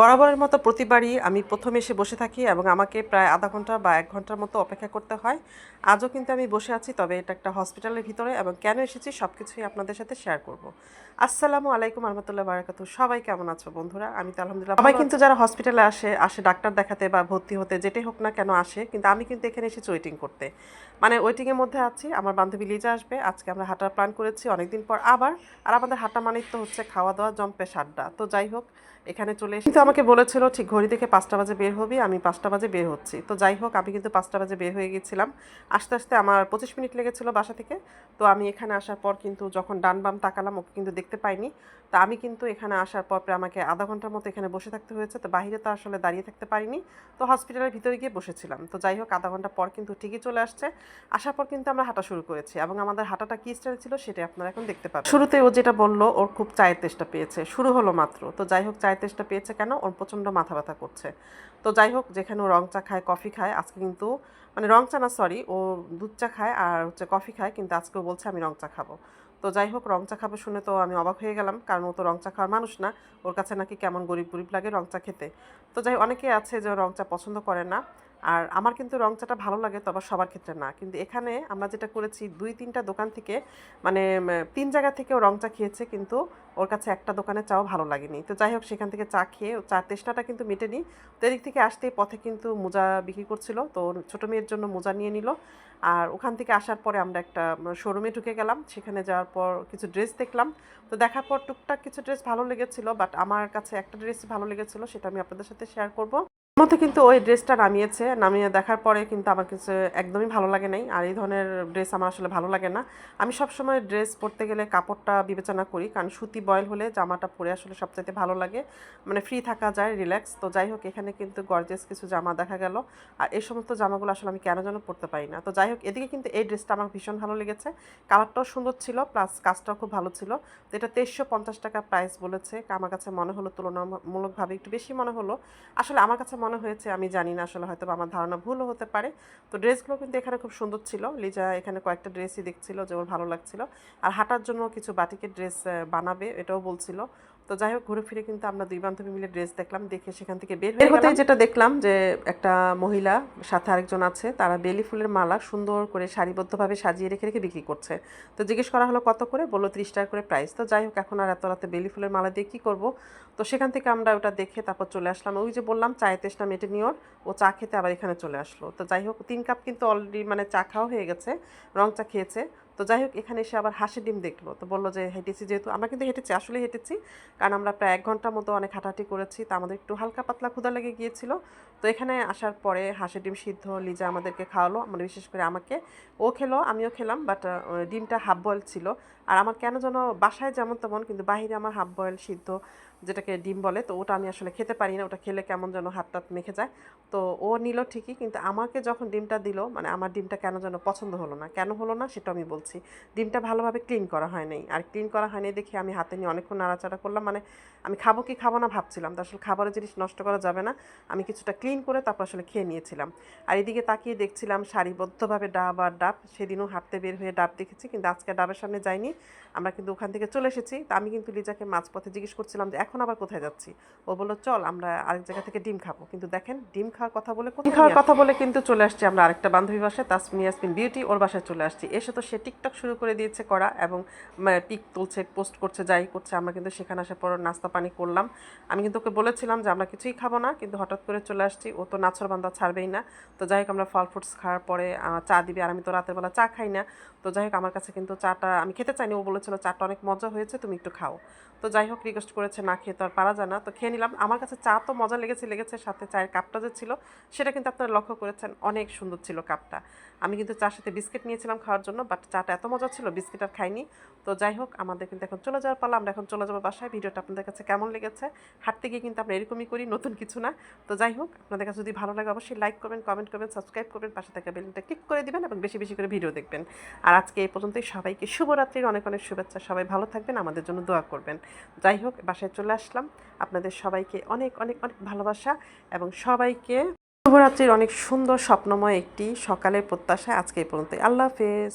বরাবরের মতো প্রতিবারই আমি প্রথমে এসে বসে থাকি এবং আমাকে প্রায় আধা ঘণ্টা বা এক ঘণ্টার মতো অপেক্ষা করতে হয়। আজও কিন্তু আমি বসে আছি তবে এটা একটা হসপিটালের ভিতরে এবং কেন এসেছি সব কিছুই আপনাদের সাথে শেয়ার করব। আসসালামু আলাইকুম রহমতুল্লাহ বারাকাতু সবাই কেমন আছো বন্ধুরা? আমি তো আলহামদুলিল্লাহ সবাই কিন্তু যারা হসপিটালে আসে আসে ডাক্তার দেখাতে বা ভর্তি হতে যেটাই হোক না কেন আসে কিন্তু আমি কিন্তু এখানে এসেছি ওয়েটিং করতে। মানে ওয়েটিংয়ের মধ্যে আছি আমার বান্ধবী লিজা আসবে আজকে আমরা হাঁটার প্ল্যান করেছি অনেকদিন পর আবার আর আমাদের হাঁটা মানেই তো হচ্ছে খাওয়া দাওয়া জম্পে সাড্ডা তো যাই হোক এখানে চলে এসে আমাকে বলেছিল, ঠিক, ঘড়ি দেখে পাঁচটা বাজে বের হবি, আমি পাঁচটা বাজে বের হচ্ছি। তো যাই হোক, আমি কিন্তু পাঁচটা বাজে বের হয়ে গেছিলাম। আস্তে আস্তে আমার পঁচিশ মিনিট লেগেছিল বাসা থেকে। তো আমি এখানে আসার পর কিন্তু যখন ডান বাম তাকালাম, ওকে কিন্তু দেখতে পাইনি। তো আমি কিন্তু এখানে আসার পর প্রায় আমাকে আধা ঘণ্টার মতো এখানে বসে থাকতে হয়েছে। তো বাইরে তো আসলে দাঁড়িয়ে থাকতে পারিনি। তো হসপিটালের ভিতরে গিয়ে বসেছিলাম। তো যাই হোক, আধা ঘণ্টা পর কিন্তু ঠিকই চলে আসছে। আসার পর কিন্তু আমরা হাঁটা শুরু করেছি এবং আমাদের হাঁটাটা কী স্টাইল ছিল সেটা আপনারা এখন দেখতে পাবেন। শুরুতে ও যেটা বলল, ওর খুব চায়ের তেষ্টা পেয়েছে। শুরু হলো মাত্র। তো যাই হোক, চায়ের তেষ্টা পেয়েছে কেন? ওর প্রচণ্ড মাথা ব্যথা করছে। তো যাই হোক, যেখানে ও রং চা খায়, কফি খায়, আজকে কিন্তু মানে রং চা না সরি ও দুধ চা খায় আর হচ্ছে কফি খায়, কিন্তু আজকে ও বলছে, আমি রং চা খাব। তো যাই হোক, রং চা খাব শুনে তো আমি অবাক হয়ে গেলাম, কারণ ও তো রং চা খাওয়ার মানুষ না। ওর কাছে নাকি কেমন গরিব গরিব লাগে রং চা খেতে। তো যাই অনেকে আছে যে রং চা পছন্দ করে না। আর আমার কিন্তু রং চাটা ভালো লাগে তবে সবার ক্ষেত্রে না। কিন্তু এখানে আমরা যেটা করেছি, দুই তিনটা দোকান থেকে মানে তিন জায়গা থেকেও রং চা খেয়েছে, কিন্তু ওর কাছে একটা দোকানে চাও ভালো লাগেনি। তো যাই হোক, সেখান থেকে চা খেয়ে চার তেষ্টাটা কিন্তু মেটেনি। তো এদিক থেকে আসতে পথে কিন্তু মোজা বিক্রি করছিল, তো ছোটো মেয়ের জন্য মোজা নিয়ে নিল। আর ওখান থেকে আসার পরে আমরা একটা শোরুমে ঢুকে গেলাম। সেখানে যাওয়ার পর কিছু ড্রেস দেখলাম। তো দেখার পর টুকটাক কিছু ড্রেস ভালো লেগেছিল, বাট আমার কাছে একটা ড্রেস ভালো লেগেছিল, সেটা আমি আপনাদের সাথে শেয়ার করব। মধ্যে কিন্তু ওই ড্রেসটা নামিয়েছে। নামিয়ে দেখার পরে কিন্তু আমার কিছু একদমই ভালো লাগে নাই। আর এই ধরনের ড্রেস আমার আসলে ভালো লাগে না। আমি সবসময় ড্রেস পরতে গেলে কাপড়টা বিবেচনা করি। কারণ সুতি বয়েল হলে জামাটা পরে আসলে সবচাইতে ভালো লাগে। মানে ফ্রি থাকা যায় রিল্যাক্স তো যাই হোক, এখানে কিন্তু গর্জেস কিছু জামা দেখা গেল। আর এই সমস্ত জামাগুলো আসলে আমি কেন যেন পরতে পারি না। তো যাই হোক, এদিকে কিন্তু এই ড্রেসটা আমার ভীষণ ভালো লেগেছে। কালারটাও সুন্দর ছিল প্লাস কাজটাও খুব ভালো ছিল। তো এটা তেইশশো পঞ্চাশ টাকা প্রাইস বলেছে। আমার কাছে মনে হলো তুলনামূলকভাবে একটু বেশি মনে হলো। আসলে আমার কাছে মনে হয়েছে, আমি জানি না আসলে হয়তো আমার ধারণা ভুলও হতে পারে। তো ড্রেসগুলো কিন্তু এখানে খুব সুন্দর ছিল। লিজা এখানে কয়েকটা ড্রেসই দেখছিল যে ওর ভালো লাগছিল। আর হাঁটার জন্য কিছু বাটিকের ড্রেস বানাবে, এটাও বলছিল। তো যাই হোক ঘুরে ফিরে কিন্তু আমরা দুই বান্ধবী মিলে ড্রেস দেখলাম দেখে সেখান থেকে বের হতে যেটা দেখলাম যে একটা মহিলা সাথে আরেকজন আছে তারা বেলি ফুলের মালা সুন্দর করে সারিবদ্ধভাবে সাজিয়ে রেখে রেখে বিক্রি করছে। তো জিজ্ঞেস করা হলো কত করে? বলল ত্রিশ টাকা করে প্রাইস তো যাই হোক এখন আর এত রাতে বেলি ফুলের মালা দিয়ে কী করব? তো সেখান থেকে আমরা ওটা দেখে তারপর চলে আসলাম। ওই যে বললাম চায়ের তেষ্টা মেটে নিওর ও চা খেতে আবার এখানে চলে আসলো। তো যাই হোক তিন কাপ কিন্তু অলরেডি মানে চা খাওয়া হয়ে গেছে রং চা খেয়েছে। তো যাই হোক, এখানে এসে আবার হাঁসের ডিম দেখল। তো বলল যে, হেঁটেছি যেহেতু। আমরা কিন্তু হেঁটেছি আসলে হেঁটেছি। কারণ আমরা প্রায় এক ঘণ্টার মতো অনেক হাঁটাহাঁটি করেছি। তা আমাদের একটু হালকা পাতলা ক্ষুদা লেগে গিয়েছিল। তো এখানে আসার পরে হাঁসের ডিম সিদ্ধ, লিজা আমাদেরকে খাওয়ালো। মানে বিশেষ করে আমাকে। ও খেলো, আমিও খেলাম, বাট ডিমটা হাফ বয়েল ছিল। আর আমার কেন যেন বাসায় যেমন তেমন, কিন্তু বাইরে আমার হাফ বয়েল সিদ্ধ যেটাকে ডিম বলে, তো ওটা আমি আসলে খেতে পারি না, ওটা খেলে কেমন যেন হাত টাত মেখে যায়। তো ও নিল ঠিকই, কিন্তু আমাকে যখন ডিমটা দিল মানে আমার ডিমটা কেন যেন পছন্দ হলো না। কেন হলো না সেটা আমি বলছি। ডিমটা ভালোভাবে ক্লিন করা হয় নাই আর ক্লিন করা হয়নি দেখে আমি হাতে নিয়ে অনেকক্ষণ নাড়াচাড়া করলাম মানে আমি খাব কি খাব না ভাবছিলাম। তো আসলে খাবারের জিনিস নষ্ট করা যাবে না। আমি কিছুটা ক্লিন করে তারপর আসলে খেয়ে নিয়েছিলাম। আর এদিকে তাকিয়ে দেখছিলাম সারিবদ্ধভাবে ডাব আর ডাব। সেদিনও হাঁটতে বের হয়ে ডাব দেখেছি, কিন্তু আজকে ডাবের সামনে যাইনি। আমরা কিন্তু ওখান থেকে চলে এসেছি। তা আমি কিন্তু লিজাকে মাঝপথে জিজ্ঞেস করছিলাম যে এখন আবার কোথায় যাচ্ছি? ও বলল চল আমরা আরেক জায়গা থেকে ডিম খাব। কিন্তু দেখেন ডিম খাওয়ার কথা বলে ডিম খাওয়ার কথা বলে কিন্তু চলে আসছি আমরা আরেকটা বান্ধবী বাসায় তাসমিন ইয়াসমিন বিউটি ওর বাসায় চলে আসছি। এসে তো সে টিকটক শুরু করে দিয়েছে করা এবং পিক তুলছে পোস্ট করছে যাই করছে আমরা কিন্তু সেখানে আসার পর নাস্তা পানি করলাম। আমি কিন্তু ওকে বলেছিলাম যে আমরা কিছুই খাব না। কিন্তু হঠাৎ করে চলে আসছি। ও তো নাছর বান্ধা ছাড়বেই না। তো যাই হোক আমরা ফল ফ্রুটস খাওয়ার পরে চা দিবি। আর আমি তো রাতের বেলা চা খাই না। তো যাই হোক আমার কাছে কিন্তু চাটা আমি খেতে চাইনি ও বলেছিল, চাটা অনেক মজা হয়েছে, তুমি একটু খাও। তো যাই হোক রিকোয়েস্ট করেছে না খেয়ে তো আর পারা যায় না। তো খেয়ে নিলাম। আমার কাছে চা তো মজা লেগেছে লেগেছে, সাথে চায়ের কাপটা যে ছিল, সেটা কিন্তু আপনারা লক্ষ্য করেছেন, অনেক সুন্দর ছিল কাপটা। আমি কিন্তু চার সাথে বিস্কিট নিয়েছিলাম খাওয়ার জন্য বাট চাটা এত মজা ছিল, বিস্কিট আর খাইনি। তো যাই হোক, আমাদের কিন্তু এখন চলে যাওয়ার পালা, আমরা এখন চলে যাব বাসায়। ভিডিওটা আপনাদের কাছে কেমন লেগেছে? হাঁটতে গিয়ে কিন্তু আমরা এরকমই করি, নতুন কিছু না। তো যাই হোক, আপনাদের কাছে যদি ভালো লাগে, অবশ্যই লাইক করবেন কমেন্ট করবেন সাবস্ক্রাইব করবেন, পাশে থাকা বেলটা ক্লিক করে দিবেন, এবং বেশি বেশি করে ভিডিও দেখবেন। আর আজকে এই পর্যন্তই। সবাইকে শুভরাত্রির অনেক অনেক শুভেচ্ছা। সবাই ভালো থাকবেন, আমাদের জন্য দোয়া করবেন। যাই হোক বাসায় চলে আসলাম। আপনাদের সবাইকে অনেক অনেক অনেক ভালোবাসা এবং সবাইকে শুভরাত্রির অনেক সুন্দর স্বপ্নময় একটি সকালের প্রত্যাশা আজকে এই পর্যন্ত আল্লাহ হাফেজ।